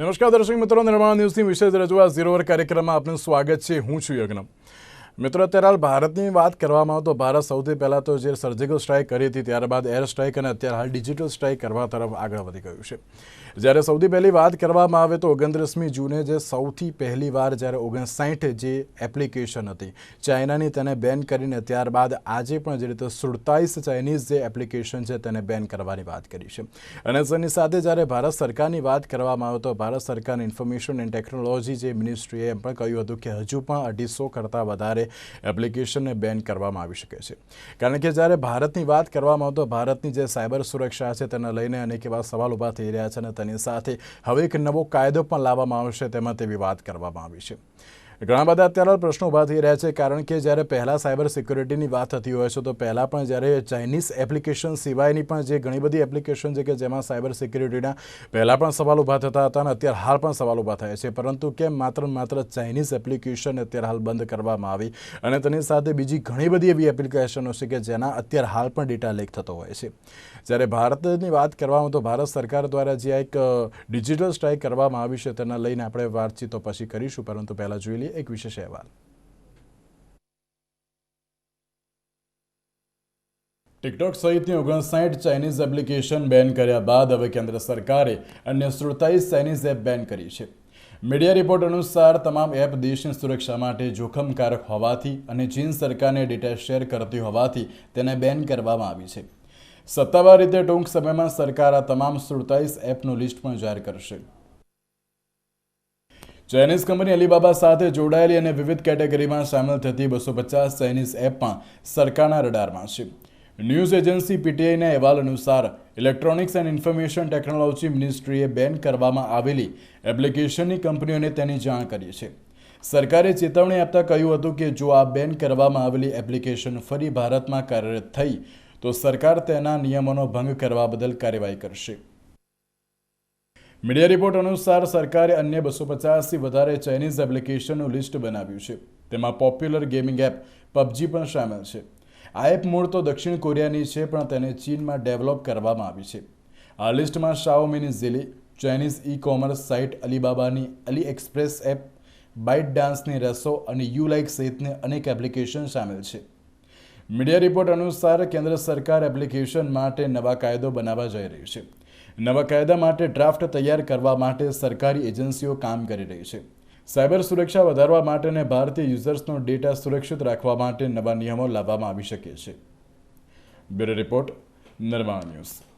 નમસ્કાર, દર્શક મિત્રો, નિર્માણ ન્યૂઝની વિશેષ રજૂઆત ઝીરો અવર કાર્યક્રમમાં આપનું સ્વાગત છે. હું છું યજ્ઞ મિત્રો, અત્યારે હાલ ભારતની વાત કરવામાં આવે તો ભારત સૌથી પહેલાં તો જે સર્જિકલ સ્ટ્રાઇક કરી હતી, ત્યારબાદ એર સ્ટ્રાઇક અને અત્યારે હાલ ડિજિટલ સ્ટ્રાઇક કરવા તરફ આગળ વધી ગયું છે. જ્યારે સૌથી પહેલી વાત કરવામાં આવે તો ઓગણત્રીસમી જૂને જે સૌથી પહેલી વાર જ્યારે ઓગણસાઠ જે એપ્લિકેશન હતી, ચાઇનાની તેને બેન કરીને ત્યારબાદ આજે પણ જે રીતે સુડતાલીસ ચાઇનીઝ જે એપ્લિકેશન છે તેને બેન કરવાની વાત કરી છે. અને તેની સાથે જ્યારે ભારત સરકારની વાત કરવામાં આવે તો ભારત સરકારની ઇન્ફોર્મેશન એન્ડ ટેકનોલોજી જે મિનિસ્ટ્રીએ એમ પણ કહ્યું હતું કે હજુ પણ અઢીસો કરતાં વધારે એપ્લિકેશનને બેન કરવામાં આવી શકે છે. કારણ કે જ્યારે ભારતની વાત કરવામાં આવે તો ભારતની જે સાયબર સુરક્ષા છે તેને લઈને અનેક એવા સવાલ ઊભા થઈ રહ્યા છે અને તેની સાથે હવે એક નવો કાયદો પણ લાવવામાં આવશે તેમાં તેવી વાત કરવામાં આવી છે. ઘણા બધા અત્યારે પ્રશ્નો ઊભા થઈ રહ્યા છે, કારણ કે જ્યારે પહેલાં સાયબર સિક્યુરિટીની વાત થતી હોય છે, તો પહેલાં પણ જ્યારે ચાઇનીઝ એપ્લિકેશન સિવાયની પણ જે ઘણી બધી એપ્લિકેશન છે કે જેમાં સાયબર સિક્યુરિટીના પહેલાં પણ સવાલ ઊભા થતા હતા અને અત્યારે હાલ પણ સવાલ ઊભા થયા છે. પરંતુ કેમ માત્ર માત્ર ચાઇનીઝ એપ્લિકેશન અત્યારે હાલ બંધ કરવામાં આવી? અને તેની સાથે બીજી ઘણી બધી એવી એપ્લિકેશનો છે કે જેના અત્યારે હાલ પણ ડેટા લીક થતો હોય છે. જ્યારે ભારતની વાત કરવામાં તો ભારત સરકાર દ્વારા જે એક ડિજિટલ સ્ટ્રાઇક કરવામાં આવી છે, તેના લઈને આપણે વાતચીતો પછી કરીશું, પરંતુ પહેલાં જોઈ લઈએ. એક વિશેષ અહેવાલ ટિકટોક સહિતની ઓગણસાઠ ચાઇનીઝ એપ્લિકેશન બેન કર્યા બાદ હવે કેન્દ્ર સરકારે અન્ય સુડતાલીસ ચાઇનીઝ એપ બેન કરી છે. મીડિયા રિપોર્ટ અનુસાર તમામ એપ દેશની સુરક્ષા માટે જોખમકારક હોવાથી અને ચીન સરકારને ડેટા શેર કરતી હોવાથી તેને બેન કરવામાં આવી છે. સત્તાવાર રીતે ટૂંક સમયમાં સરકાર આ તમામ સુડતાલીસ એપનું લિસ્ટ પણ જાહેર કરશે. ચાઇનીઝ કંપની અલીબાબા સાથે જોડાયેલી અને વિવિધ કેટેગરીમાં સામેલ થતી બસો પચાસ ચાઇનીઝ એપ પણ સરકારના રડારમાં છે. ન્યૂઝ એજન્સી પીટીઆઈના અહેવાલ અનુસાર ઇલેક્ટ્રોનિક્સ એન્ડ ઇન્ફોર્મેશન ટેકનોલોજી મિનિસ્ટ્રીએ બેન કરવામાં આવેલી એપ્લિકેશનની કંપનીઓને તેની જાણ કરી છે. સરકારે ચેતવણી આપતા કહ્યું હતું કે, જો આ બેન કરવામાં આવેલી એપ્લિકેશન ફરી ભારતમાં કાર્યરત થઈ, તો સરકાર તેના નિયમોનો ભંગ કરવા બદલ કાર્યવાહી કરશે. મીડિયા રિપોર્ટ અનુસાર સરકારે અન્ય બસો પચાસથી વધારે ચાઇનીઝ એપ્લિકેશનનું લિસ્ટ બનાવ્યું છે. તેમાં પોપ્યુલર ગેમિંગ એપ પબજી પણ સામેલ છે. આ એપ મૂળ તો દક્ષિણ કોરિયાની છે, પણ તેને ચીનમાં ડેવલપ કરવામાં આવી છે. આ લિસ્ટમાં શાઓમીની Zili, Chinese E commerce site અલીબાબાની Ali Express app, byte ડાન્સની રેસો અને યુ લાઇક સહિતની અનેક એપ્લિકેશન સામેલ છે. મીડિયા રિપોર્ટ અનુસાર કેન્દ્ર સરકાર એપ્લિકેશન માટે નવા કાયદો બનાવવા જઈ રહી છે. નવા કાયદા માટે ડ્રાફ્ટ તૈયાર કરવા માટે સરકારી એજન્સીઓ કામ કરી રહી છે. સાયબર સુરક્ષા વધારવા માટે અને ભારતીય યુઝર્સનો ડેટા સુરક્ષિત રાખવા માટે નવા નિયમો લાવવામાં આવી શકે છે. Bureau report Nirman news.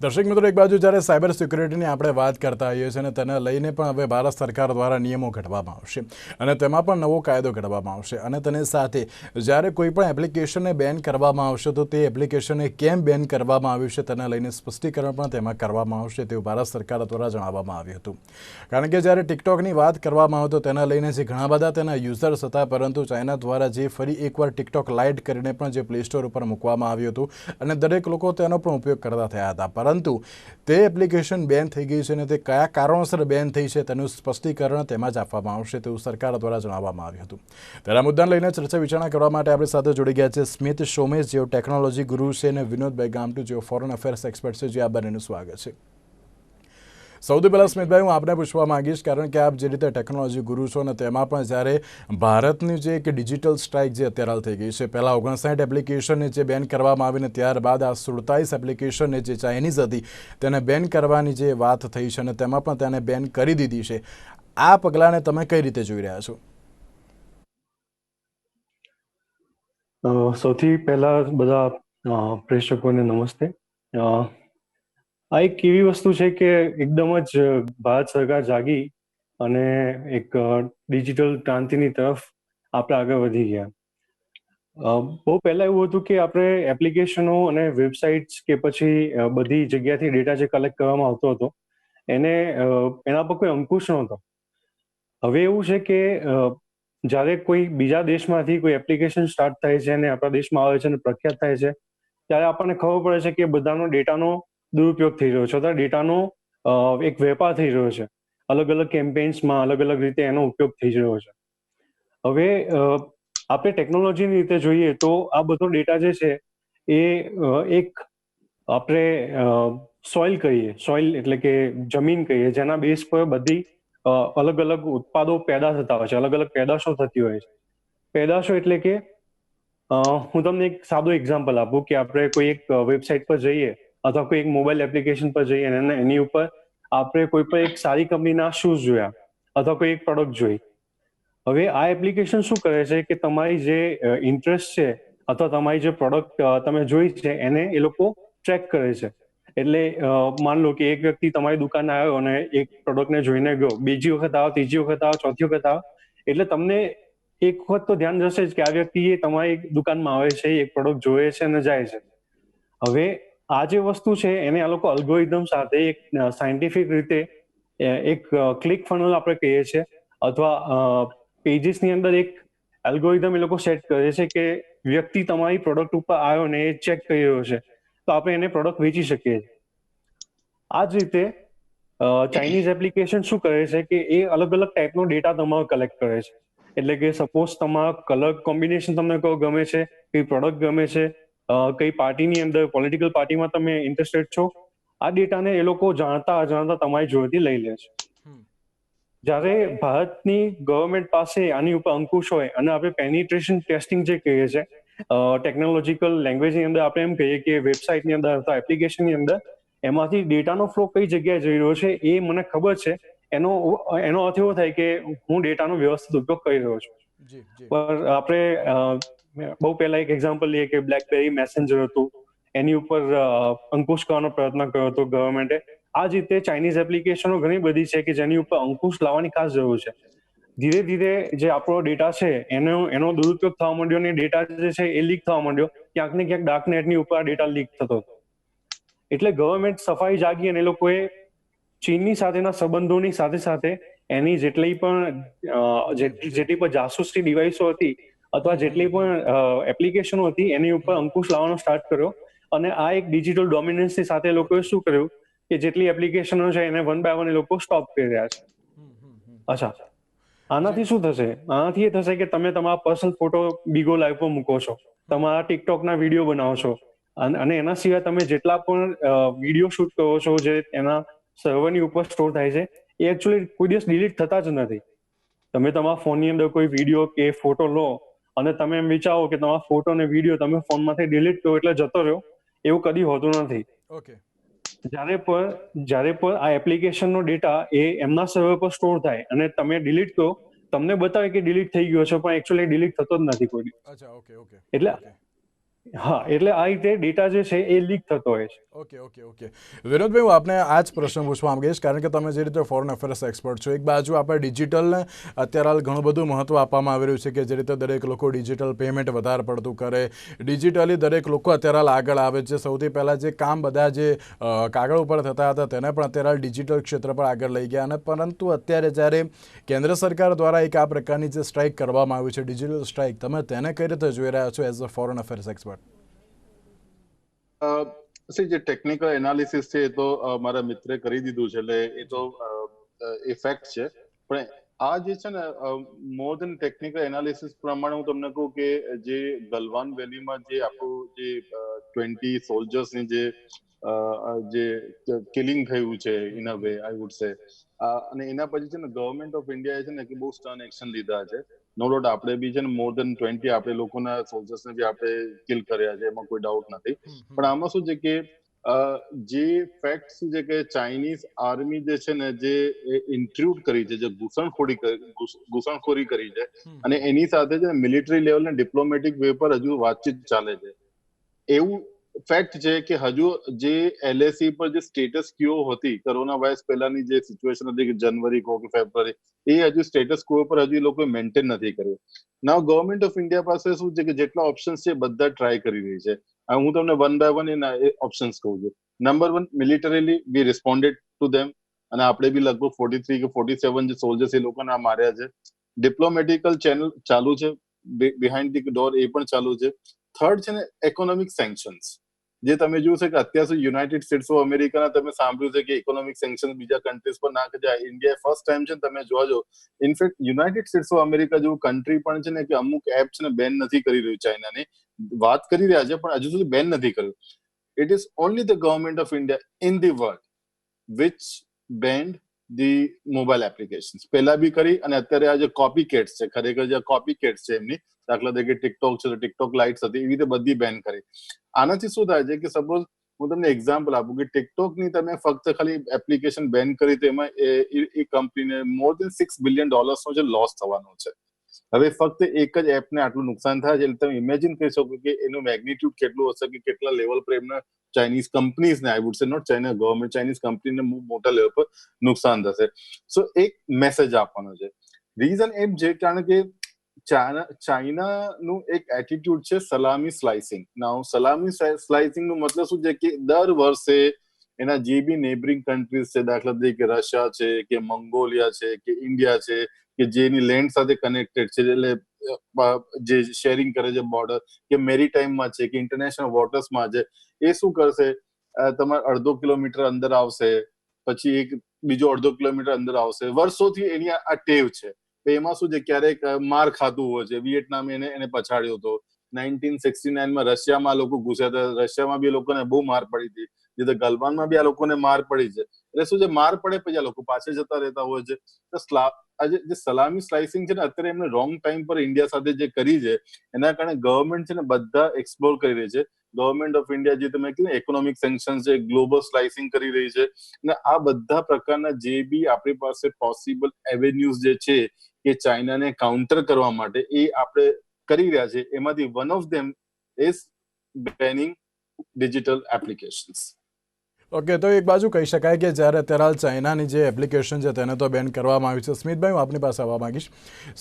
દર્શક મિત્રો, એક બાજુ જ્યારે સાયબર સિક્યુરિટીની આપણે વાત કરતા હોઈએ છીએ અને તેને લઈને પણ હવે ભારત સરકાર દ્વારા નિયમો ઘડવામાં આવશે અને તેમાં પણ નવો કાયદો ઘડવામાં આવશે. અને તેની સાથે જ્યારે કોઈ પણ એપ્લિકેશનને બેન કરવામાં આવશે, તો તે એપ્લિકેશનને કેમ બેન કરવામાં આવ્યું છે તેને લઈને સ્પષ્ટીકરણ પણ તેમાં કરવામાં આવશે તેવું ભારત સરકાર દ્વારા જણાવવામાં આવ્યું હતું. કારણ કે જ્યારે ટિકટોકની વાત કરવામાં આવે, તો તેના લઈને જે ઘણા બધા તેના યુઝર્સ હતા, પરંતુ ચાઇના દ્વારા જે ફરી એકવાર ટિકટોક લાઇટ કરીને પણ જે પ્લે સ્ટોર ઉપર મૂકવામાં આવ્યું હતું, અને દરેક લોકો તેનો પણ ઉપયોગ કરતા થયા હતા. પરંતુ તે એપ્લિકેશન બેન થઈ ગઈ છે અને તે કયા કારણોસર બેન થઈ છે તેનું સ્પષ્ટીકરણ તેમાં જ આપવામાં આવશે તેવું સરકાર દ્વારા જણાવવામાં આવ્યું હતું. તેના મુદ્દાને લઈને ચર્ચા વિચારણા કરવા માટે આપણી સાથે જોડી ગયા છે સ્મિત શોમેશ જેઓ ટેકનોલોજી ગુરુ છે, અને વિનોદભાઈ ગામટુ જેઓ ફોરેન અફેર્સ એક્સપર્ટ છે, જે આ બંનેનું સ્વાગત છે. સૌથી પહેલાં સ્મિતભાઈ, હું આપને પૂછવા માંગીશ, કારણ કે આપ જે રીતે ટેકનોલોજી ગુરુ છો અને તેમાં પણ જ્યારે ભારતની જે એક ડિજિટલ સ્ટ્રાઇક જે અત્યારે હાલ થઈ ગઈ છે, પહેલાં ઓગણસાઠ એપ્લિકેશનને જે બેન કરવામાં આવીને ત્યારબાદ આ સુડતાલીસ એપ્લિકેશનને જે ચાઇનીઝ હતી, તેને બેન કરવાની જે વાત થઈ છે અને તેમાં પણ તેને બેન કરી દીધી છે. આ પગલાંને તમે કઈ રીતે જોઈ રહ્યા છો? સૌથી પહેલા બધા પ્રેક્ષકોને નમસ્તે. આ એક એવી વસ્તુ છે કે એકદમ જ ભારત સરકાર જાગી અને એક ડિજિટલ ક્રાંતિની તરફ આપણે આગળ વધી ગયા. બહુ પહેલા એવું હતું કે આપણે એપ્લિકેશનો અને વેબસાઇટ્સ કે પછી બધી જગ્યાથી ડેટા જે કલેક્ટ કરવામાં આવતો હતો, એને એના પર કોઈ અંકુશ નહોતો. હવે એવું છે કે જ્યારે કોઈ બીજા દેશમાંથી કોઈ એપ્લિકેશન સ્ટાર્ટ થાય છે અને આપણા દેશમાં આવે છે અને પ્રખ્યાત થાય છે, ત્યારે આપણને ખબર પડે છે કે બધાનો ડેટાનો દુરુપયોગ થઈ રહ્યો છે અથવા ડેટાનો એક વેપાર થઈ રહ્યો છે. અલગ અલગ કેમ્પેન્સમાં અલગ અલગ રીતે એનો ઉપયોગ થઈ રહ્યો છે. હવે આપણે ટેકનોલોજીની રીતે જોઈએ તો આ બધો ડેટા જે છે એ એક આપણે સોઇલ કહીએ. સોઇલ એટલે કે જમીન કહીએ, જેના બેઝ પર બધી અલગ અલગ ઉત્પાદો પેદા થતા હોય છે. અલગ અલગ પેદાશો થતી હોય છે. પેદાશો એટલે કે હું તમને એક સાદો એક્ઝામ્પલ આપું કે આપણે કોઈ એક વેબસાઇટ પર જઈએ અથવા કોઈ એક મોબાઈલ એપ્લિકેશન પર જઈએ અને એની ઉપર આપણે કોઈ પણ એક સારી કંપનીના શૂઝ જોયા અથવા કોઈ એક પ્રોડક્ટ જોઈ. હવે આ એપ્લિકેશન શું કરે છે કે તમારી જે ઇન્ટરેસ્ટ છે અથવા તમારી જે પ્રોડક્ટ તમે જોઈ છે એને એ લોકો ટ્રેક કરે છે. એટલે માન લો કે એક વ્યક્તિ તમારી દુકાને આવ્યો અને એક પ્રોડક્ટને જોઈને ગયો, બીજી વખત આવો, ત્રીજી વખત આવો, ચોથી વખત આવો, એટલે તમને એક વખત તો ધ્યાન જશે જ કે આ વ્યક્તિ તમારી દુકાનમાં આવે છે એક પ્રોડક્ટ જોવે છે અને જાય છે. હવે આ જે વસ્તુ છે, એને આ લોકો અલ્ગોરિધમ સાથે એક સાયન્ટિફિક રીતે એક ક્લિક ફનલ આપણે કહીએ છીએ, અથવા પેજીસની અંદર એક એલ્ગોરિધમ એ લોકો સેટ કરે છે કે વ્યક્તિ તમારી પ્રોડક્ટ ઉપર આવ્યો ને એ ચેક કરી રહ્યો છે. તો આપણે એને પ્રોડક્ટ વેચી શકીએ આ જ રીતે ચાઇનીઝ એપ્લિકેશન શું કરે છે કે એ અલગ અલગ ટાઈપનો ડેટા તમારો કલેક્ટ કરે છે. એટલે કે સપોઝ તમારા કલર કોમ્બિનેશન તમને કહો ગમે છે, કઈ પ્રોડક્ટ ગમે છે કઈ પાર્ટીની અંદર પોલિટિકલ પાર્ટીમાં તમે ઇન્ટરેસ્ટેડ છો? આ ડેટાને એ લોકો જાણતા અજાણતા તમારી જોડેથી લઈ લે છે. જ્યારે ભારતની ગવર્મેન્ટ પાસે આની ઉપર અંકુશ હોય અને આપણે પેનિટ્રેશન ટેસ્ટિંગ જે કહીએ છીએ ટેકનોલોજીકલ લેંગ્વેજની અંદર આપણે એમ કહીએ કે વેબસાઇટની અંદર અથવા એપ્લિકેશનની અંદર એમાંથી ડેટાનો ફ્લો કઈ જગ્યાએ જઈ રહ્યો છે એ મને ખબર છે. એનો એનો અર્થ એવો થાય કે હું ડેટાનો વ્યવસ્થિત ઉપયોગ કરી રહ્યો છું. જી આપણે બહુ પહેલા એક એક્ઝામ્પલ લઈએ કે બ્લેકબેરી મેસેન્જર હતું. એની ઉપર અંકુશ કરવાનો પ્રયત્ન કર્યો હતો ગવર્મેન્ટે આ જ રીતે ચાઇનીઝ એપ્લિકેશનો ઘણી બધી છે કે જેની ઉપર અંકુશ લાવવાની ખાસ જરૂર છે. ધીરે ધીરે જે આપણો ડેટા છે, એનો એનો દુરુપયોગ થવા માંડ્યો અને ડેટા જે છે એ લીક થવા માંડ્યો. ક્યાંક ને ક્યાંક ડાર્ક નેટની ઉપર ડેટા લીક થતો એટલે ગવર્મેન્ટ સફાઈ જાગી અને એ લોકોએ ચીનની સાથેના સંબંધોની સાથે સાથે એની જેટલી પણ જેટલી પણ જાસૂસી ડિવાઇસો હતી અથવા જેટલી પણ એપ્લિકેશનો હતી એની ઉપર અંકુશ લાવવાનો સ્ટાર્ટ કર્યો. અને આ એક ડિજિટલ ડોમિનન્સની સાથે લોકોએ શું કર્યું કે જેટલી એપ્લિકેશનો છે એને વન બાય વન એ લોકો સ્ટોપ કરી રહ્યા છે. અચ્છા. આનાથી શું થશે? આનાથી એ થશે કે તમે તમારા પર્સનલ ફોટો બીગો લાઈવ પર મૂકો છો. તમારા ટિકટોકના વીડિયો બનાવો છો. અને અને એના સિવાય તમે જેટલા પણ વીડિયો શૂટ કરો છો જે એના સર્વરની ઉપર સ્ટોર થાય છે એ એકચ્યુઅલી કોઈ દિવસ ડિલીટ થતા જ નથી. તમે તમારા ફોનની અંદર કોઈ વીડિયો કે ફોટો લો અને તમે એમ વિચારો કે તમારા ફોટો અને વીડિયો તમે ફોનમાંથી ડિલીટ કરો એટલે જતો રહ્યો એવું કદી હોતું નથી. ઓકે જ્યારે પણ જ્યારે પણ આ એપ્લિકેશનનો ડેટા એ એમના સર્વર પર સ્ટોર થાય અને તમે ડિલીટ કરો તમને બતાવે કે ડિલીટ થઈ ગયો છે પણ એકચ્યુઅલી ડિલીટ થતો જ નથી કોઈ અચ્છા ઓકે ઓકે એટલે. હા, એટલે આ રીતે ડેટા જે છે એ લીક થતો હોય છે. Okay okay okay. વિનોદભાઈ, હું આપને આ જ પ્રશ્ન પૂછવા માંગીશ, કારણ કે તમે જે રીતે ફોરેન અફેર્સ એક્સપર્ટ છો, એક બાજુ આપણે ડિજિટલને અત્યારે હાલ ઘણું બધું મહત્વ આપવામાં આવી રહ્યું છે કે જે રીતે દરેક લોકો ડિજિટલ પેમેન્ટ વધારે પડતું કરે. ડિજિટલી દરેક લોકો અત્યારે હાલ આગળ આવે છે. સૌથી પહેલાં જે કામ બધા જે કાગળ ઉપર થતા હતા તેને પણ અત્યારે હાલ ડિજિટલ ક્ષેત્ર પર આગળ લઈ ગયા અને પરંતુ અત્યારે જ્યારે કેન્દ્ર સરકાર દ્વારા એક આ પ્રકારની જે સ્ટ્રાઇક કરવામાં આવી છે ડિજિટલ સ્ટ્રાઇક તમે તેને કઈ રીતે જોઈ રહ્યા છો as a foreign affairs expert જે ટેકનિકલ એનાલિસિસ છે એ તો મારા મિત્રે કરી દીધું છે, એટલે એ તો એ ફેક્ટ છે. પણ આ જે છે ને મોર દેન ટેકનિકલ એનાલિસિસ પ્રમાણે હું તમને કહું કે જે ગલવાન વેલીમાં જે આપણું જે ટ્વેન્ટી સોલ્જર્સની જે જે કિલિંગ થયું છે in a way I would say અને એના પછી છે ને ગવર્મેન્ટ ઓફ ઇન્ડિયાએ છે ને, કે બહુ સ્ટર્ન એક્શન લીધા છે. નો ડાઉટ આપણે બી છે ને મોર દેન ટ્વેન્ટી આપણે લોકોના સોલ્જર્સને બી આપણે કિલ કર્યા છે એમાં કોઈ ડાઉટ નથી. પણ આમાં શું છે કે જે ફેક્ટ છે કે ચાઇનીઝ આર્મી જે છે ને જે ઇન્ટ્રુડ કરી છે જે ઘૂસણખોરી ઘૂસણખોરી કરી છે અને એની સાથે છે મિલિટરી લેવલ ને ડિપ્લોમેટિક વે પર હજુ વાતચીત ચાલે છે. એવું ફેક્ટ છે કે હજુ જે એલએસી પર જે સ્ટેટસ ક્યો હતી કોરોના વાયરસ પહેલાની જે સિચ્યુએશન હતી, કે જનવરી કહો કે ફેબ્રુઆરી એ હજુ સ્ટેટસ ક્વો પર હજુ લોકો મેન્ટેન નથી કર્યું. નાવ ગવર્મેન્ટ ઓફ ઇન્ડિયા પાસે શું છે કે જેટલા ઓપ્શન્સ છે બધા ટ્રાય કરી રહી છે. હું તમને વન બાય વન એના ઓપ્શન્સ કહું છું. Number one militarily we responded to them અને આપણે બી લગભગ ફોર્ટી થ્રી કે ફોર્ટી સેવન જે સોલ્જર્સ એ લોકોને માર્યા છે. ડિપ્લોમેટિકલ ચેનલ ચાલુ છે. બિહાઇન્ડ ધી ડોર એ પણ ચાલુ છે. થર્ડ છે ને ઇકોનોમિક સેન્કશન્સ જે તમે જોયું છે કે અત્યાર સુધી યુનાઇટેડ સ્ટેટ્સ ઓફ અમેરિકાના તમે સાંભળ્યું છે કે ઇકોનોમિક સેન્કશન બીજા કન્ટ્રીઝ પર નાખે જાય ઇન્ડિયા ફર્સ્ટ ટાઈમ છે ને તમે જોજો in fact United States of America જેવું કન્ટ્રી પણ છે ને કે અમુક એપ છે ને બેન નથી કરી રહ્યું ચાઇનાની વાત કરી રહ્યા છે, પણ હજુ સુધી બેન નથી કર્યું. It is only the government of India in the world which banned the mobile application પહેલા બી કરી અને અત્યારે આ જે કોપી કેટ્સ છે, ખરેખર જે કોપી કેટ્સ છે એમની દાખલા તરીકે ટિકટોક છે તો ટિકટોક લાઇટ્સ હતી, એવી રીતે બધી બેન કરી. આનાથી શું થાય છે કે સપોઝ હું તમને એક્ઝામ્પલ આપું કે ટિકટોકની તમે ફક્ત ખાલી એપ્લિકેશન બેન કરી તો એમાં એ કંપનીને મોર દેન સિક્સ બિલિયન ડોલર્સનો જે લોસ થવાનો છે. હવે ફક્ત એક જ એપને આટલું નુકસાન થાય છે એટલે તમે ઇમેજિન કરી શકો કે એનું મેગ્નિટ્યુડ કેટલું હશે કે કેટલા લેવલ પર એમના Chinese કંપનીઝને I would say not China government Chinese કંપનીને મોટા લેવલ પર નુકસાન થશે. સો એક મેસેજ આપવાનો છે. રીઝન એમ છે કારણ કે ચાઇના નું એક એટીટ્યુડ છે સલામી સ્લાઇસિંગ નાઉ સલામી સ્લાઇસિંગનું મતલબ શું છે કે દર વર્ષે એના જે બી નેબરિંગ કન્ટ્રીઝ છે, દાખલા તરીકે રશિયા છે, કે મંગોલિયા છે, કે ઇન્ડિયા છે, કે જેની લેન્ડ સાથે કનેક્ટેડ છે, એટલે જે શેરિંગ કરે છે બોર્ડર કે મેરીટાઈમમાં છે, કે ઇન્ટરનેશનલ વોટર્સમાં છે, એ શું કરશે? તમારે અડધો કિલોમીટર અંદર આવશે, પછી એક, બીજો અડધો કિલોમીટર અંદર આવશે. વર્ષોથી એની આ ટેવ છે. તો એમાં શું છે? ક્યારેક માર ખાતું હોય છે. વિયેટનામે એને એને પછાડ્યો હતો. નાઇન્ટીન સિક્સટી નાઇનમાં રશિયામાં લોકો ઘૂસ્યા હતા. રશિયામાં બી લોકોને બહુ માર પડી હતી. જે ગલવાનમાં બી આ લોકોને માર પડી છે. એટલે શું છે? માર પડે પછી આ લોકો પાછળ જતા રહેતા હોય છે. તો આજે જે સલામી સ્લાઇસિંગ છે ને, અત્યારે એમને રોંગ ટાઈમ પર ઇન્ડિયા સાથે જે કરી છે, એના કારણે ગવર્મેન્ટ છે ને, બધા એક્સપ્લોર કરી રહી છે. ગવર્મેન્ટ ઓફ ઇન્ડિયા જે તમે કીધું ઇકોનોમિક સેન્કશન છે, ગ્લોબલ સ્લાઇસિંગ કરી રહી છે. અને આ બધા પ્રકારના જે બી આપણી પાસે પોસિબલ એવેન્યુઝ જે છે કે ચાઇનાને કાઉન્ટર કરવા માટે એ આપણે કરી રહ્યા છે. એમાંથી one of them is banning digital applications okay તો એક બાજુ કહી શકાય કે જ્યારે અત્યારે હાલ ચાઇનાની જે એપ્લિકેશન છે તેને તો બેન કરવામાં આવી છે. સ્મિતભાઈ, હું આપની પાસે આવવા માંગીશ.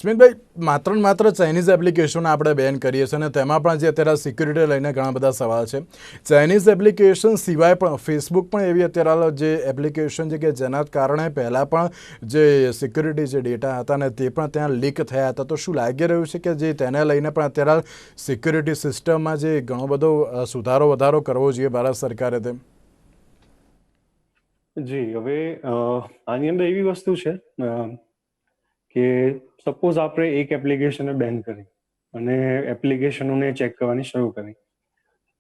સ્મિતભાઈ, માત્ર ને માત્ર ચાઇનીઝ એપ્લિકેશન આપણે બેન કરીએ છીએ અને તેમાં પણ જે અત્યારે સિક્યુરિટી લઈને ઘણા બધા સવાલ છે. ચાઇનીઝ એપ્લિકેશન સિવાય પણ ફેસબુક પણ એવી અત્યારે જે એપ્લિકેશન છે કે જેના કારણે પહેલાં પણ જે સિક્યુરિટી જે ડેટા હતા ને તે પણ ત્યાં લીક થયા હતા. તો શું લાગી રહ્યું છે કે જે તેને લઈને પણ અત્યારે સિક્યુરિટી સિસ્ટમમાં જે ઘણો બધો સુધારો વધારો કરવો જોઈએ ભારત સરકારે તેમ? જી, હવે આની અંદર એવી વસ્તુ છે કે સપોઝ આપણે એક એપ્લિકેશનને બેન કરી અને એપ્લિકેશનોને ચેક કરવાની શરૂ કરી.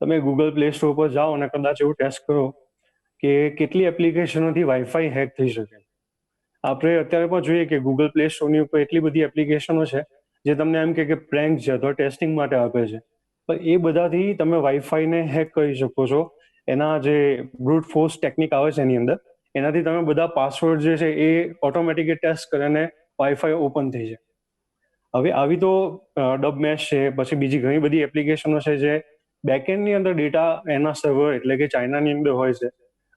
તમે ગૂગલ પ્લે સ્ટોર પર જાઓ અને કદાચ એવું ટેસ્ટ કરો કે કેટલી એપ્લિકેશનોથી વાઈફાઈ હેક થઈ શકે. આપણે અત્યારે પણ જોઈએ કે ગૂગલ પ્લે સ્ટોરની ઉપર એટલી બધી એપ્લિકેશનો છે જે તમને એમ કે પ્રેન્ક છે અથવા ટેસ્ટિંગ માટે આપે છે. પણ એ બધાથી તમે વાઈફાઈને હેક કરી શકો છો. એના જે બ્રુટ ફોર્સ ટેકનિક આવે છે એની અંદર એનાથી તમે બધા પાસવર્ડ જે છે એ ઓટોમેટિક ટેસ્ટ કરીને વાઈફાઈ ઓપન થઈ જાય. હવે આવી તો ડબ મેશ છે પછી બીજી ઘણી બધી એપ્લિકેશનો છે જે બેકએન્ડની અંદર ડેટા એના સર્વર એટલે કે ચાઇનાની અંદર હોય છે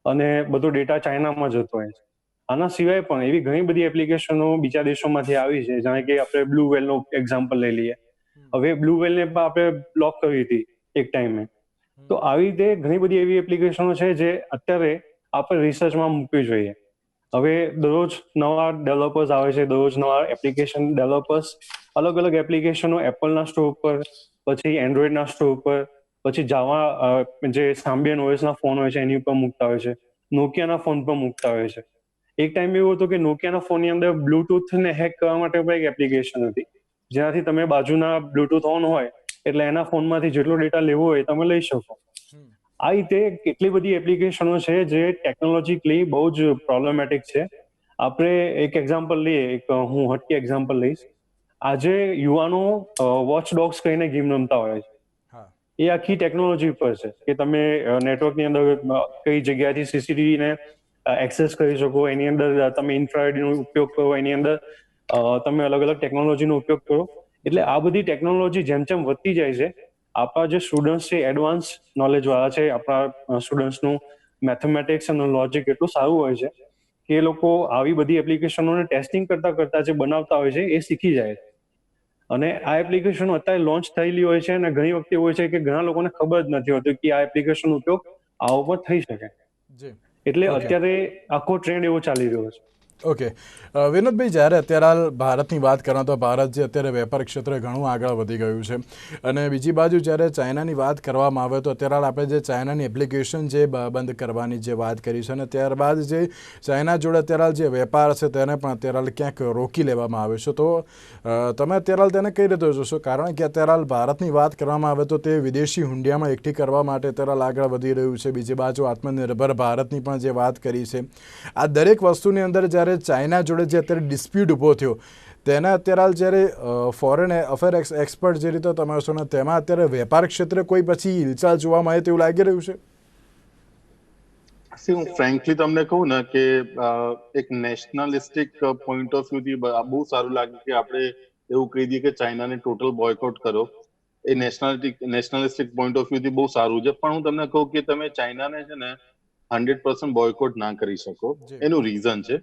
અને બધો ડેટા ચાઇનામાં જતો હોય છે. આના સિવાય પણ એવી ઘણી બધી એપ્લિકેશનો બીજા દેશોમાંથી આવી છે જાણે કે આપણે બ્લુ વેલનો એક્ઝામ્પલ લઈ લઈએ. હવે બ્લુ વેલને પણ આપણે બ્લોક કરી હતી એક ટાઈમે તો આવી રીતે ઘણી બધી એવી એપ્લિકેશનો છે જે અત્યારે આપણે રિસર્ચમાં મૂકવી જોઈએ. હવે દરરોજ નવા ડેવલપર્સ આવે છે, દરરોજ નવા એપ્લિકેશન ડેવલપર્સ અલગ અલગ એપ્લિકેશનો એપલના સ્ટોર પર પછી એન્ડ્રોઈડના સ્ટોર પર પછી જાવા જે સામ્બિયન ઓએસના ફોન હોય છે એની ઉપર મૂકતા હોય છે નોકિયાના ફોન પર મૂકતા હોય છે. એક ટાઈમ એવું હતું કે નોકિયાના ફોનની અંદર બ્લુટૂથને હેક કરવા માટે પણ એક એપ્લિકેશન હતી. જેનાથી તમે બાજુના બ્લુટૂથ ઓન હોય એટલે એના ફોનમાંથી જેટલો ડેટા લેવો હોય તમે લઈ શકો. આ રીતે કેટલી બધી એપ્લિકેશનો છે જે ટેકનોલોજીકલી બહુ જ પ્રોબ્લેમેટિક છે. આપણે એક એક્ઝામ્પલ લઈએ એક હું હટકી એક્ઝામ્પલ લઈશ. આજે યુવાનો વોચ ડોગ્સ કહીને ગેમ રમતા હોય છે. એ આખી ટેકનોલોજી પર છે કે તમે નેટવર્કની અંદર કઈ જગ્યાથી સીસીટીવી ને એક્સેસ કરી શકો એની અંદર તમે ઇન્ફ્રારેડનો ઉપયોગ કરો એની અંદર તમે અલગ અલગ ટેકનોલોજીનો ઉપયોગ કરો. એટલે આ બધી ટેકનોલોજી જેમ જેમ વધતી જાય છે આપણા જે સ્ટુડન્ટ્સ છે એડવાન્સ નોલેજ વાળા છે આપણા સ્ટુડન્ટ્સનું મેથેમેટિક્સ અને લોજિક એટલું સારું હોય છે કે એ લોકો આવી બધી એપ્લિકેશનોને ટેસ્ટિંગ કરતા કરતા જે બનાવતા હોય છે એ શીખી જાય. છે અને આ એપ્લિકેશનો અત્યારે લોન્ચ થયેલી હોય છે અને ઘણી વખતે હોય છે કે ઘણા લોકોને ખબર જ નથી હોતી કે આ એપ્લિકેશન ઉપયોગ આવો પણ થઈ શકે. એટલે અત્યારે આખો ટ્રેન્ડ એવો ચાલી રહ્યો છે. ઓકે વિનોદભાઈ, જ્યારે અત્યારે હાલ ભારતની વાત કરવા તો ભારત જે અત્યારે વેપાર ક્ષેત્રે ઘણું આગળ વધી ગયું છે. અને બીજી બાજુ જ્યારે ચાઇનાની વાત કરવામાં આવે તો અત્યારે હાલ આપણે જે ચાઇનાની એપ્લિકેશન જે બંધ કરવાની જે વાત કરી છે અને ત્યારબાદ જે ચાઇના જોડે અત્યારે હાલ જે વેપાર છે તેને પણ અત્યારે હાલ ક્યાંક રોકી લેવામાં આવે છે. તો તમે અત્યારે હાલ તેને કઈ રીતે જોશો? કારણ કે અત્યારે હાલ ભારતની વાત કરવામાં આવે તો તે વિદેશી હુંડિયામાં એકઠી કરવા માટે અત્યારે હાલ આગળ વધી રહ્યું છે. બીજી બાજુ આત્મનિર્ભર ભારતની પણ જે વાત કરી છે. આ દરેક વસ્તુની અંદર જ્યારે ચાઇના જોડે જે અત્યારે ડિસ્પ્યુટ ઊભો થયો તેના અત્યારે હાલ જ્યારે ફોરેન અફેર એક્સપર્ટ જે રીતે તમે છો ને તેમાં અત્યારે વેપાર ક્ષેત્રે કોઈ પછી હિલચાલ જોવા મળે તેવું લાગી રહ્યું છે? હું ફ્રેન્કલી તમને કહું ને કે એક નેશનલિસ્ટિક પોઈન્ટ ઓફ વ્યૂથી બહુ સારું લાગે કે આપણે એવું કહી દઈએ કે ચાઇનાને ટોટલ બોયકોટ કરો. એ નેશનાલિટી નેશનલિસ્ટિક પોઈન્ટ ઓફ વ્યૂથી બહુ સારું છે. પણ હું તમને કહું કે તમે ચાઇનાને છે ને હંડ્રેડ પર્સન્ટ બોયકોટ ના કરી શકો. એનું રીઝન છે.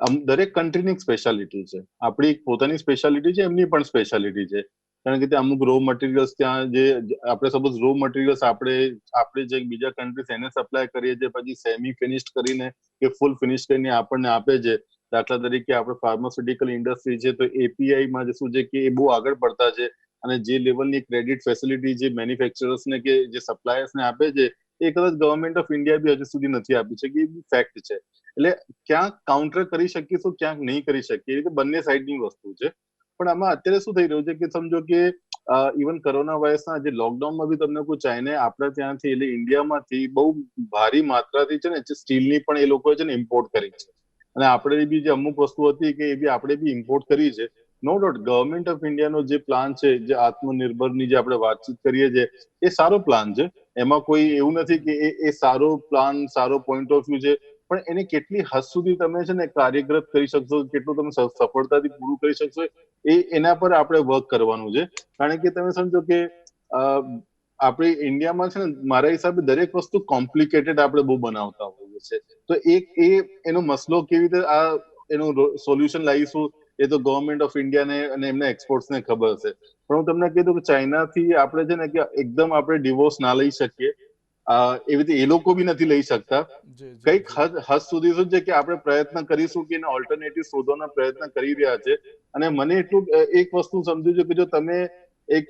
આમ દરેક કન્ટ્રીની સ્પેશિયાલિટી છે. આપણી પોતાની સ્પેશિયાલિટી છે, એમની પણ સ્પેશિયાલિટી છે. કારણ કે ત્યાં અમુક રો મટીરિયલ્સ ત્યાં જે, આપણે સપોઝ રો મટીરિયલ્સ આપણે આપણે જે બીજા કન્ટ્રીઝ એને સપ્લાય કરીએ છીએ, પછી સેમી ફિનિશ્ડ કરીને કે ફૂલ ફિનિશ કરીને આપણને આપે છે. દાખલા તરીકે આપણે ફાર્માસ્યુટિકલ ઇન્ડસ્ટ્રી છે, તો એપીઆઈ માં જે શું છે કે એ બહુ આગળ પડતા છે અને જે લેવલની ક્રેડિટ ફેસિલિટી જે મેન્યુફેક્ચરર્સને કે જે સપ્લાયર્સને આપે છે, એ કદાચ ગવર્મેન્ટ ઓફ ઇન્ડિયા બી હજુ સુધી નથી આપી છે એ ફેક્ટ છે. એટલે ક્યાંક કાઉન્ટર કરી શકીશું ક્યાંક નહીં કરી શકીએ, એ રીતે બંને સાઈડની વસ્તુ છે. પણ આમાં અત્યારે શું થઈ રહ્યું છે કે સમજો કે ઇવન કોરોના વાયરસના જે લોકડાઉનમાં બી તમને કોઈ ચાઈને, આપણા ત્યાંથી એટલે ઇન્ડિયામાંથી બહુ ભારી માત્રાથી છે ને સ્ટીલની પણ એ લોકોએ છે ને ઇમ્પોર્ટ કરી છે. અને આપણે બી જે અમુક વસ્તુ હતી કે એ બી આપણે બી ઇમ્પોર્ટ કરી છે. નો ડાઉટ ગવર્મેન્ટ ઓફ ઇન્ડિયાનો જે પ્લાન છે, જે આત્મનિર્ભરની જે આપણે વાતચીત કરીએ છીએ, એ સારો પ્લાન છે. એમાં કોઈ એવું નથી કે એ એ સારો પ્લાન સારો પોઈન્ટ ઓફ વ્યૂ છે. પણ એને કેટલી હદ સુધી તમે છે ને કાર્યરત કરી શકશો, કેટલું તમે સફળતાથી પૂરું કરી શકશો, એ એના પર આપણે વર્ક કરવાનું છે. કારણ કે તમે સમજો કે આપણે ઇન્ડિયામાં છે ને મારા હિસાબે દરેક વસ્તુ કોમ્પ્લિકેટેડ આપણે બહુ બનાવતા હોઈએ છે તો એક એ, એનો મસલો કેવી રીતે આ, એનું સોલ્યુશન લાવીશું, એ તો ગવર્મેન્ટ ઓફ ઇન્ડિયાને અને એમના એક્સપોર્ટ્સને ખબર છે પણ હું તમને કીધું કે ચાઇનાથી આપણે છે ને કે એકદમ આપણે ડિવોર્સ ના લઈ શકીએ. એવી રીતે એ લોકો બી નથી લઈ શકતા. કંઈક હદ સુધી શું છે કે આપણે પ્રયત્ન કરીશું કે ઓલ્ટરનેટિવ શોધવાનો પ્રયત્ન કરી રહ્યા છે. અને મને એટલું એક વસ્તુ સમજુ છે કે જો તમે એક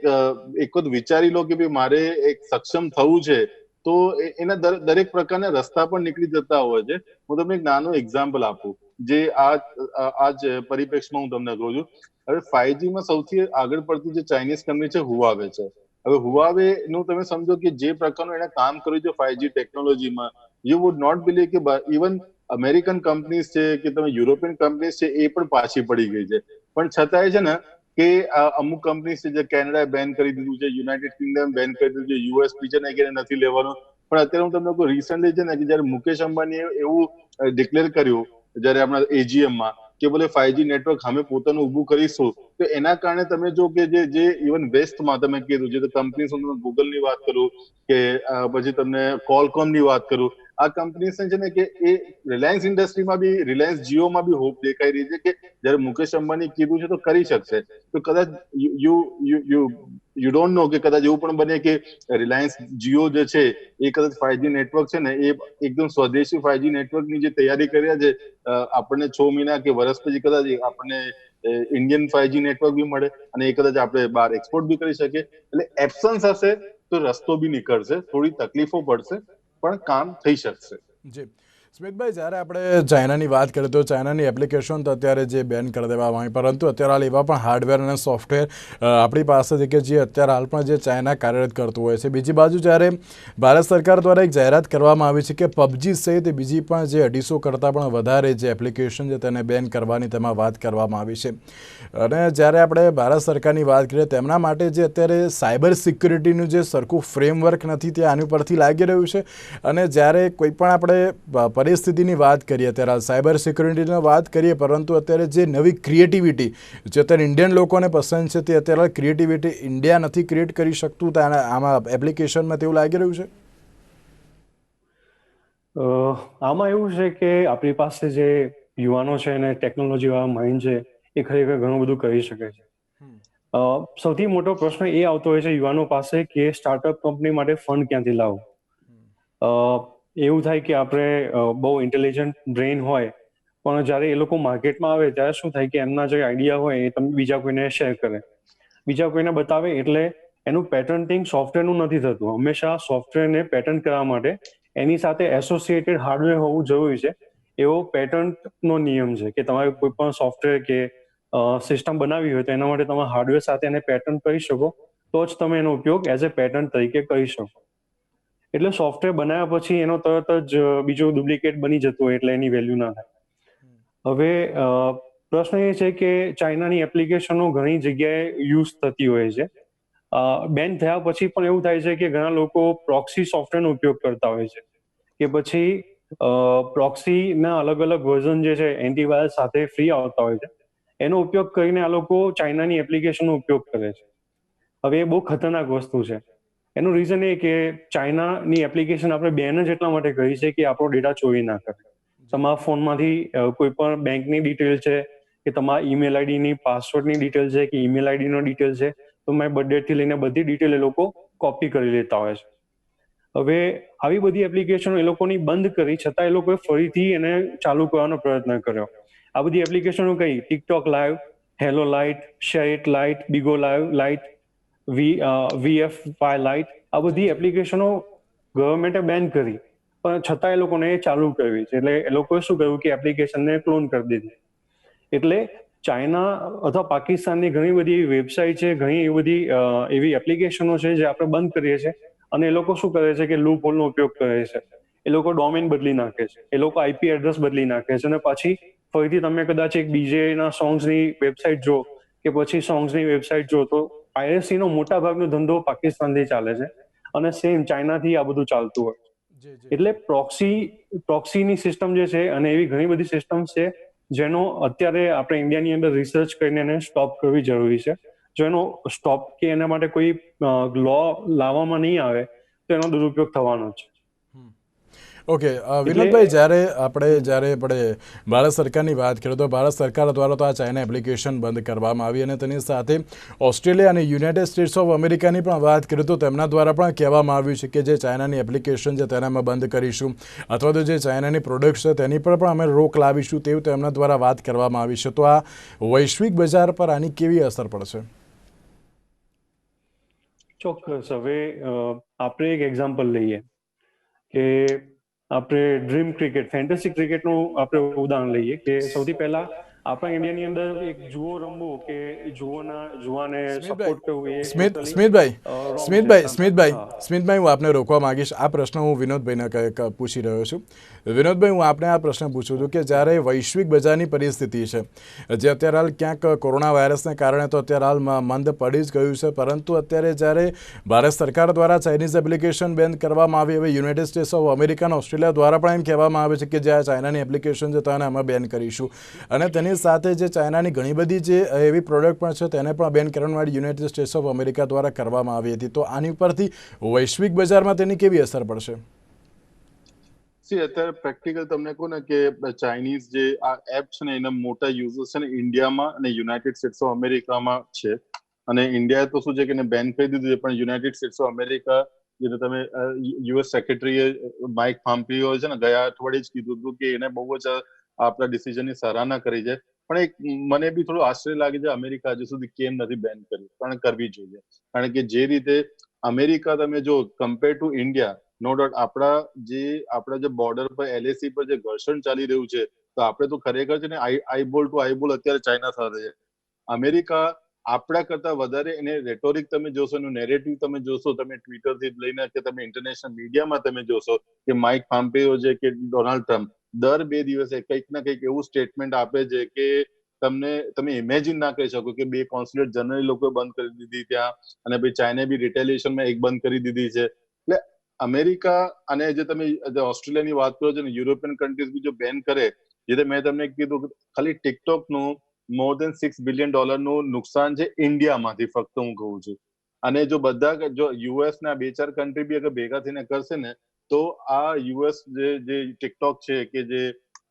એક વખત વિચારી લો કે ભાઈ મારે એક સક્ષમ થવું છે તો એના દર- દરેક પ્રકારના રસ્તા પણ નીકળી જતા હોય છે. હું તમને એક નાનું એક્ઝામ્પલ આપું જે આ આ- આ જ પરિપ્રેક્ષમાં હું તમને કહું છું. હવે ફાઈવજી માં સૌથી આગળ પડતી જે ચાઇનીઝ કંપની છે હુવાવે છે. હવે હુવાવે નું તમે સમજો કે જે પ્રકારનું એને કામ કર્યું છે ફાઈવજી ટેકનોલોજીમાં યુ વુડ નોટ બિલીવ કે ઇવન અમેરિકન કંપનીઝ છે કે તમે યુરોપિયન કંપનીઝ છે એ પણ પાછી પડી ગઈ છે. પણ છતાંય છે ને કે અમુક કંપનીઝ છે જે કેનેડાએ બેન કરી દીધું છે યુનાઇટેડ કિંગડમ બેન કરી દીધું છે યુએસ બી છે ને કે નથી લેવાનું. પણ અત્યારે હું તમને કહું રિસન્ટલી છે ને કે જયારે મુકેશ અંબાણીએ એવું ડિક્લેર કર્યું, જયારે આપણા એજીએમમાં કે બોલે ફાઈવજી નેટવર્ક અમે પોતાનું ઊભું કરીશું, તો એના કારણે તમે જો કે જે જે ઇવન વેસ્ટમાં તમે કીધું, જે કંપની ગૂગલની વાત કરું, કે પછી તમને કોલકોમની વાત કરું, આ કંપનીઝ છે ને કે એ રિલાયન્સ ઇન્ડસ્ટ્રીમાં બી રિલાયન્સ જીઓમાં બી હોપ દેખાઈ રહી છે કે જ્યારે મુકેશ અંબાણી કીધું છે તો કરી શકશે. તો કદાચ you you you you don't know કે કદાચ એવું પણ બને કે રિલાયન્સ જીઓ જે છે, એ કદાચ ફાઈવજી નેટવર્ક છે ને, એ એકદમ સ્વદેશી ફાઈવજી નેટવર્કની જે તૈયારી કર્યા છે આપણને છ મહિના કે વર્ષ પછી કદાચ આપણને ઇન્ડિયન ફાઈવજી નેટવર્ક બી મળે અને એ કદાચ આપણે બહાર એક્સપોર્ટ બી કરી શકીએ. એટલે એબસન્સ હશે તો રસ્તો બી નીકળશે, થોડી તકલીફો પડશે, પણ કામ થઈ શકશે. જી. સ્મિતભાઈ જ્યારે આપણે ચાઇનાની વાત કરીએ તો ચાઇનાની એપ્લિકેશન તો અત્યારે જે બેન કરી દેવામાં આવી, પરંતુ અત્યારે હાલ એવા પણ હાર્ડવેર અને સોફ્ટવેર આપણી પાસે છે કે જે અત્યારે હાલ પણ જે ચાઇના કાર્યરત કરતું હોય છે. બીજી બાજુ જ્યારે ભારત સરકાર દ્વારા એક જાહેરાત કરવામાં આવી છે કે પબજી સહિત બીજી પણ જે અઢીસો કરતાં પણ વધારે જે એપ્લિકેશન છે તેને બેન કરવાની તેમાં વાત કરવામાં આવી છે. અને જ્યારે આપણે ભારત સરકારની વાત કરીએ, તેમના માટે જે અત્યારે સાયબર સિક્યુરિટીનું જે સરખું ફ્રેમવર્ક નથી તે આની પરથી લાગી રહ્યું છે. અને જ્યારે કોઈ પણ આપણે પરિસ્થિતિની વાત કરીએ અત્યારે સાયબર સિક્યુરિટીની વાત કરીએ, પરંતુ અત્યારે જે નવી ક્રિએટિવિટી, જે અત્યારે ઇન્ડિયન લોકોને પસંદ છે, તે અત્યારે ક્રિએટિવિટી ઇન્ડિયા નથી ક્રિએટ કરી શકતું, તો આમાં એપ્લિકેશનમાં તેવું લાગી રહ્યું છે? આમાં એવું છે કે આપણી પાસે જે યુવાનો છે અને ટેકનોલોજી વાળા માઇન્ડ છે, એ ખરેખર ઘણું બધું કરી શકે છે. સૌથી મોટો પ્રશ્ન એ આવતો હોય છે યુવાનો પાસે કે સ્ટાર્ટઅપ કંપની માટે ફંડ ક્યાંથી લાવવું? એવું થાય કે આપણે બહુ ઇન્ટેલિજન્ટ બ્રેઇન હોય, પણ જ્યારે એ લોકો માર્કેટમાં આવે, ત્યારે શું થાય કે એમના જે આઈડિયા હોય એ તમે બીજા કોઈને શેર કરે. બીજા કોઈને બતાવે એટલે એનું પેટન્ટિંગ સોફ્ટવેરનું નથી થતું. હંમેશા સોફ્ટવેરને પેટર્ન કરવા માટે એની સાથે એસોસિએટેડ હાર્ડવેર હોવું જરૂરી છે. એવો પેટર્નનો નિયમ છે કે તમારે કોઈ પણ સોફ્ટવેર કે સિસ્ટમ બનાવી હોય તો એના માટે તમે હાર્ડવેર સાથે એને પેટર્ન કરી શકો, તો જ તમે એનો ઉપયોગ એઝ એ પેટર્ન તરીકે કરી શકો. એટલે સોફ્ટવેર બનાવ્યા પછી એનો તરત જ બીજો ડુપ્લિકેટ બની જતો હોય એટલે એની વેલ્યુ ના થાય. હવે પ્રશ્ન એ છે કે ચાઇનાની એપ્લિકેશનો ઘણી જગ્યાએ યુઝ થતી હોય છે. બેન થયા પછી પણ એવું થાય છે કે ઘણા લોકો પ્રોક્સી સોફ્ટવેરનો ઉપયોગ કરતા હોય છે. કે પછી પ્રોક્સીના અલગ અલગ વર્ઝન જે છે એન્ટીવાયરસ સાથે ફ્રી આવતા હોય છે. એનો ઉપયોગ કરીને આ લોકો ચાઇનાની એપ્લિકેશનનો ઉપયોગ કરે છે. હવે એ બહુ ખતરનાક વસ્તુ છે. એનું રીઝન એ કે ચાઇનાની એપ્લિકેશન આપણે બેન જ એટલા માટે કહી છે કે આપણો ડેટા ચોરી ના કરે. તમારા ફોનમાંથી કોઈ પણ બેંકની ડિટેલ છે કે તમારા ઈમેલ આઈડીની પાસવર્ડની ડિટેલ છે કે ઈમેલ આઈડીનો ડિટેલ છે, તો મારી બર્થડે થી લઈને બધી ડિટેલ એ લોકો કોપી કરી લેતા હોય છે. હવે આવી બધી એપ્લિકેશનો એ લોકોની બંધ કરી છતાં એ લોકોએ ફરીથી એને ચાલુ કરવાનો પ્રયત્ન કર્યો. આ બધી એપ્લિકેશનો કઈ? ટિકટોક લાઈવ હેલો લાઇટ શેટ લાઇટ બિગો લાઈવ લાઇટ વી વીએફ ફાઈ લાઇટ આ બધી એપ્લિકેશનો ગવર્મેન્ટે બેન કરી. પણ છતાં એ લોકોને એ ચાલુ કરવી છે. એટલે એ લોકોએ શું કહ્યું કે એપ્લિકેશનને ક્લોન કરી દીધી. એટલે ચાઇના અથવા પાકિસ્તાનની ઘણી બધી એવી વેબસાઇટ છે, ઘણી એવી બધી એવી એપ્લિકેશનો છે જે આપણે બંધ કરીએ છીએ. અને એ લોકો શું કરે છે કે લૂપ હોલનો ઉપયોગ કરે છે. એ લોકો ડોમેન બદલી નાખે છે. એ લોકો આઈપી એડ્રેસ બદલી નાખે છે. અને પાછી ફરીથી તમે કદાચ એક બીજેના સોંગ્સની વેબસાઇટ જો કે પછી સોંગ્સની વેબસાઇટ જો તો પાયરેસી નો મોટા ભાગનો ધંધો પાકિસ્તાનથી ચાલે છે અને સેમ ચાઇનાથી આ બધું ચાલતું હોય એટલે પ્રોક્સી પ્રોક્સીની સિસ્ટમ જે છે અને એવી ઘણી બધી સિસ્ટમ છે જેનો અત્યારે આપણે ઇન્ડિયાની અંદર રિસર્ચ કરીને એને સ્ટોપ કરવી જરૂરી છે. જો એનો સ્ટોપ કે એના માટે કોઈ લો લાવવામાં નહીં આવે તો એનો દુરુપયોગ થવાનો છે. ઓકે અ, વિનોદભાઈ જ્યારે આપણે જ્યારે આપણે ભારત સરકારની વાત કરીએ તો ભારત સરકાર દ્વારા તો આ ચાઇના એપ્લિકેશન બંધ કરવામાં આવી અને તેની સાથે ઓસ્ટ્રેલિયા અને યુનાઇટેડ સ્ટેટ્સ ઓફ અમેરિકાની પણ વાત કરીએ તો તેમના દ્વારા પણ કહેવામાં આવ્યું છે કે જે ચાઇનાની એપ્લિકેશન છે તેને અમે બંધ કરીશું અથવા તો જે ચાઇનાની પ્રોડક્ટ છે તેની પર પણ અમે રોક લાવીશું તેવું તેમના દ્વારા વાત કરવામાં આવી છે. તો આ વૈશ્વિક બજાર પર આની કેવી અસર પડશે? ચોક્કસ. હવે આપણે એક એક્ઝામ્પલ લઈએ કે આપણે ડ્રીમ ક્રિકેટ ફેન્ટસી ક્રિકેટનું આપણે ઉદાહરણ લઈએ કે સૌથી પહેલા આપણા ઇન્ડિયાની અંદર એક જુઓ રમવું કે જુઓના જુવાને સપોર્ટ કરવું એ સ્મિત સ્મિતભાઈ. સ્મિતભાઈ સ્મિતભાઈ. સ્મિતભાઈ હું આપને રોકવા માંગીશ. આ પ્રશ્ન હું વિનોદભાઈને પૂછી રહ્યો છું. વિનોદભાઈ હું આપને આ પ્રશ્ન પૂછું છું કે જ્યારે વૈશ્વિક બજારની પરિસ્થિતિ છે જે અત્યારે હાલ ક્યાંક કોરોના વાયરસને કારણે તો અત્યારે હાલ મંદ પડી જ ગયું છે પરંતુ અત્યારે જ્યારે ભારત સરકાર દ્વારા ચાઇનીઝ એપ્લિકેશન બેન કરવામાં આવી હવે યુનાઇટેડ સ્ટેટ્સ ઓફ અમેરિકા અને ઓસ્ટ્રેલિયા દ્વારા પણ એમ કહેવામાં આવે છે કે જે આ ચાઇનાની એપ્લિકેશન છે તેને અમે બેન કરીશું. અને તેની સાથે જે ચાઇનાની ઘણી બધી જે એવી પ્રોડક્ટ પણ છે, તેને પણ બેન કરવાની યુનાઇટેડ સ્ટેટ્સ ઓફ અમેરિકા દ્વારા કરવામાં આવી હતી. તો આની ઉપરથી વૈશ્વિક બજારમાં તેની કેવી અસર પડશે? સી, અત્યારે પ્રેક્ટિકલ તમને કહું ને કે ચાઇનીઝ જે આ એપ છે ને, એના મોટા યુઝર્સ છે ને ઇન્ડિયામાં અને યુનાઇટેડ સ્ટેટ્સ ઓફ અમેરિકામાં છે. અને ઇન્ડિયાએ તો શું છે કે બેન કરી દીધું છે, પણ યુનાઇટેડ સ્ટેટ્સ ઓફ અમેરિકા જે તમે યુએસ સેક્રેટરીએ માઇક પામ્પિયો છે ને, ગયા અઠવાડિયે જ કીધું હતું કે એને બહુ જ આપણા ડિસિઝનની સરાહના કરી છે. પણ એક મને બી થોડું આશ્ચર્ય લાગે છે, અમેરિકા હજુ સુધી કેમ નથી બેન કર્યું? પણ કરવી જોઈએ. કારણ કે જે રીતે અમેરિકા તમે જો compare to India no doubt આપણા જે આપણા જે બોર્ડર પર એલએસી પર જે ઘર્ષણ ચાલી રહ્યું છે, તો આપણે તો ખરેખર છે ને આઈ બોલ ટુ આઈ બોલ અત્યારે ચાઇના સાથે છે. અમેરિકા આપણા કરતા વધારે એને રેટોરિક તમે જોશો, એનું નેરેટિવ તમે જોશો, તમે ટ્વિટરથી લઈને કે તમે ઇન્ટરનેશનલ મીડિયામાં તમે જોશો કે માઇક પામ્પેઓ છે કે ડોનાલ્ડ ટ્રમ્પ દર બે દિવસે કંઈક ના કંઈક એવું સ્ટેટમેન્ટ આપે છે કે તમને, તમે ઇમેજિન ના કરી શકો કે બે કોન્સ્યુલેટ જનરલ લોકો બંધ કરી દીધી ત્યાં અને પછી ચાઇના બી રિટેલિએશનમાં એક બંધ કરી દીધી છે. એટલે અમેરિકા અને જે તમે ઓસ્ટ્રેલિયાની વાત કરો છો ને, યુરોપિયન કન્ટ્રીઝ બી જો બેન કરે, જે મેં તમને કીધું ખાલી ટિકટોકનું મોર દેન સિક્સ બિલિયન ડોલરનું નુકસાન છે ઇન્ડિયામાંથી, ફક્ત હું કહું છું. અને જો બધા, જો યુએસ ના બે ચાર કન્ટ્રી બી અગર ભેગા થઈને કરશે ને તો આ યુએસ જે જે ટિકટોક છે કે જે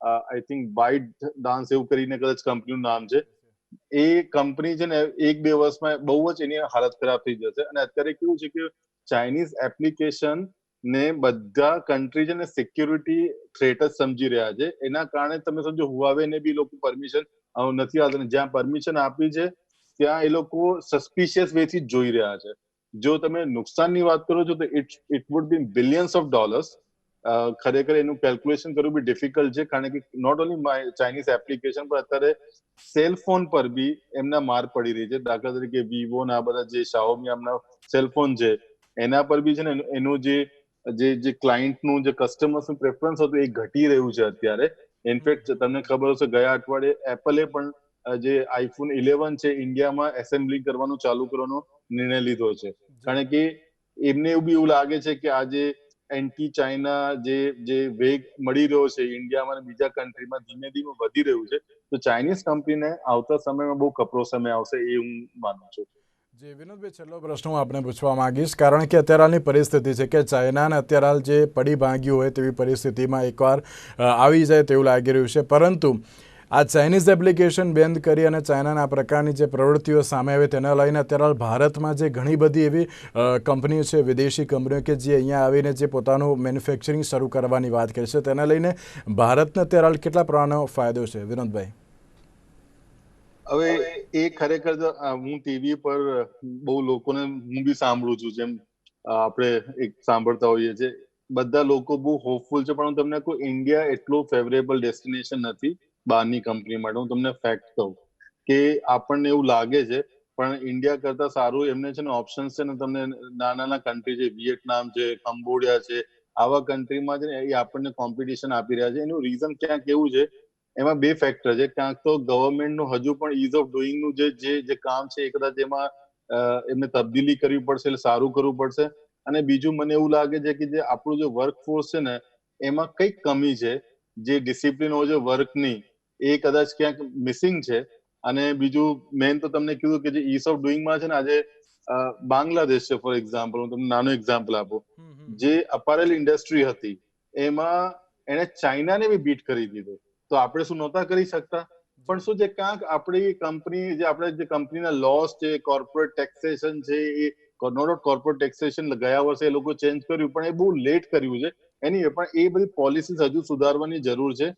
આઈ થિંક બાઇટ ડાન્સ એવું કરીને કદાચ કંપનીનું નામ છે, એ કંપની છે ને એક બે વર્ષમાં બહુ જ એની હાલત ખરાબ થઈ જશે. અને અત્યારે કેવું છે કે ચાઇનીઝ એપ્લિકેશન ને બધા કન્ટ્રી છે ને સિક્યુરિટી થ્રેટ જ સમજી રહ્યા છે. એના કારણે તમે સમજો હુવાવે ને બી લોકો પરમિશન નથી આવતા જ્યાં પરમિશન આપી છે, ત્યાં એ લોકો સસ્પિશિયસ વે થી જ જોઈ રહ્યા છે. જો તમે નુકસાનની વાત કરો છો, તો it it would be billions of dollars ખરેખર એનું કેલ્ક્યુલેશન કરવું બી ડિફિકલ્ટ છે, કારણ કે not only my Chinese application પર અત્યારે સેલ ફોન પર બી એમના માર પડી રહી છે. દાખલા તરીકે વિવો ના બધા જે શાઓમી સેલ ફોન છે, એના પર બી છે ને એનું- જે જે જે ક્લાયન્ટનું જે કસ્ટમર્સનું પ્રેફરન્સ હતું, એ ઘટી રહ્યું છે અત્યારે. ઇનફેક્ટ તમને ખબર હશે, ગયા અઠવાડિયે એપલે પણ જે આઈફોન ઇલેવન છે ઇન્ડિયામાં એસેમ્બલી કરવાનું ચાલુ કરવાનો નિર્ણય લીધો છે. કારણ કે એમને એવું બી એવું લાગે છે કે આજે એન્ટી ચાઇના જે જે વેગ મળી રહ્યો છે ઇન્ડિયામાં અને બીજા કન્ટ્રીમાં ધીમે ધીમે વધી રહ્યું છે તો ચાઇનીઝ કંપનીને આવતા સમયમાં બહુ કપરો સમય આવશે એ હું માનું છું. જે વિનોદભાઈ છેલ્લો પ્રશ્ન હું આપને પૂછવા માંગીશ કારણ કે અત્યારે હાલની પરિસ્થિતિ છે કે ચાઇનાને અત્યારે હાલ જે પડી ભાંગ્યું હોય તેવી પરિસ્થિતિમાં એકવાર આવી જાય તેવું લાગી રહ્યું છે. પરંતુ આ ચાઇનીઝ એપ્લિકેશન બેન્ડ કરી અને ચાઇનાના પ્રકારની જે પ્રવૃત્તિઓ સામે આવે તેને લઈને અત્યારે ભારતમાં જે ઘણી બધી એવી કંપનીઓ છે, વિદેશી કંપનીઓ કે જે અહીંયા આવીને જે પોતાનું મેન્યુફેક્ચરિંગ શરૂ કરવાની વાત કરી છે, તેને લઈને ભારતને અત્યારે કેટલા પ્રમાણનો ફાયદો છે? વિનોદભાઈ. હવે એ ખરેખર હું ટીવી પર બહુ લોકોને હું બી સાંભળું છું, જેમ આપણે એક સાંભળતા હોઈએ છીએ. બધા લોકો બહુ હોપફુલ છે, પણ હું તમને કહું ઇન્ડિયા એટલું ફેવરેબલ ડેસ્ટિનેશન નથી. બહારની કંપની માટે. હું તમને ફેક્ટ કહું કે આપણને એવું લાગે છે, પણ ઇન્ડિયા કરતા સારું એમને છે ને ઓપ્શન્સ છે ને તમને નાના નાના કન્ટ્રી છે વિયેટનામ છે, કંબોડિયા છે, આવા કન્ટ્રીમાં છે ને એ આપણને કોમ્પિટિશન આપી રહ્યા છે. એનું રીઝન ક્યાંક એવું છે, એમાં બે ફેક્ટર છે. ક્યાંક તો ગવર્મેન્ટનું હજુ પણ ઇઝ ઓફ ડુઈંગનું જે જે જે કામ છે એ કદાચ એમાં એમને તબદીલી કરવી પડશે એટલે સારું કરવું પડશે. અને બીજું મને એવું લાગે છે કે જે આપણું જે વર્કફોર્સ છે ને, એમાં કંઈક કમી છે. જે ડિસિપ્લિન હોય છે વર્કની એ કદાચ ક્યાંક મિસિંગ છે. અને બીજું મેન તો તમને કીધું કે જે ઇઝ ઓફ ડુઈંગમાં છે ને આજે બાંગ્લાદેશ છે ફોર એક્ઝામ્પલ હું તમને નાનું એક્ઝામ્પલ આપું. જે અપારેલ ઇન્ડસ્ટ્રી હતી એમાં એને ચાઇનાને બી બીટ કરી દીધું. તો આપણે શું નહોતા કરી શકતા? પણ શું છે ક્યાંક આપણી કંપની જે આપણે જે કંપનીના લોસ છે કોર્પોરેટ ટેક્સેશન છે એ નો ડાઉટ કોર્પોરેટ ટેક્સેશન ગયા વર્ષે એ લોકો ચેન્જ કર્યું પણ એ બહુ લેટ કર્યું છે. એની પણ એ બધી પોલિસીસ હજુ સુધારવાની જરૂર છે.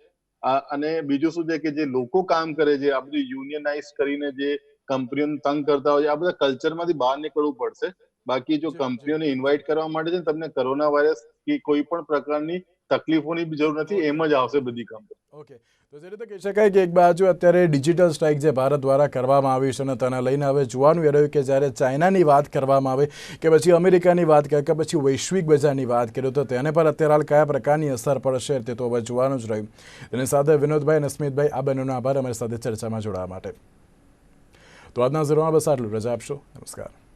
અને બીજું શું છે કે જે લોકો કામ કરે છે આ બધું યુનિયનાઇઝ કરીને જે કંપનીઓને તંગ કરતા હોય છે આ બધા કલ્ચરમાંથી બહાર નીકળવું પડશે. બાકી જી. કંપનીઓને ઇન્વાઇટ કરવા માટે છે તમને કોરોના વાયરસ કે કોઈ પણ પ્રકારની તકલીફોની જરૂર નથી એમ જ આવશે બધી કંપની ઓકે તો જે રીતે કહી શકાય કે એક બાજુ અત્યારે ડિજિટલ સ્ટ્રાઇક જે ભારત દ્વારા કરવામાં આવી છે અને તેને લઈને હવે જોવાનું એ રહ્યું કે જ્યારે ચાઇનાની વાત કરવામાં આવે કે પછી અમેરિકાની વાત કરે કે પછી વૈશ્વિક બજારની વાત કરીએ તો તેને પર અત્યારે હાલ કયા પ્રકારની અસર પડશે તે તો હવે જોવાનું જ રહ્યું. તેની સાથે વિનોદભાઈ અને સ્મિતભાઈ આ બંનેનો આભાર. અમારી સાથે ચર્ચામાં જોડાવા માટે. તો આજના ઝીરોમાં બસ આટલું. રજા આપશો. નમસ્કાર.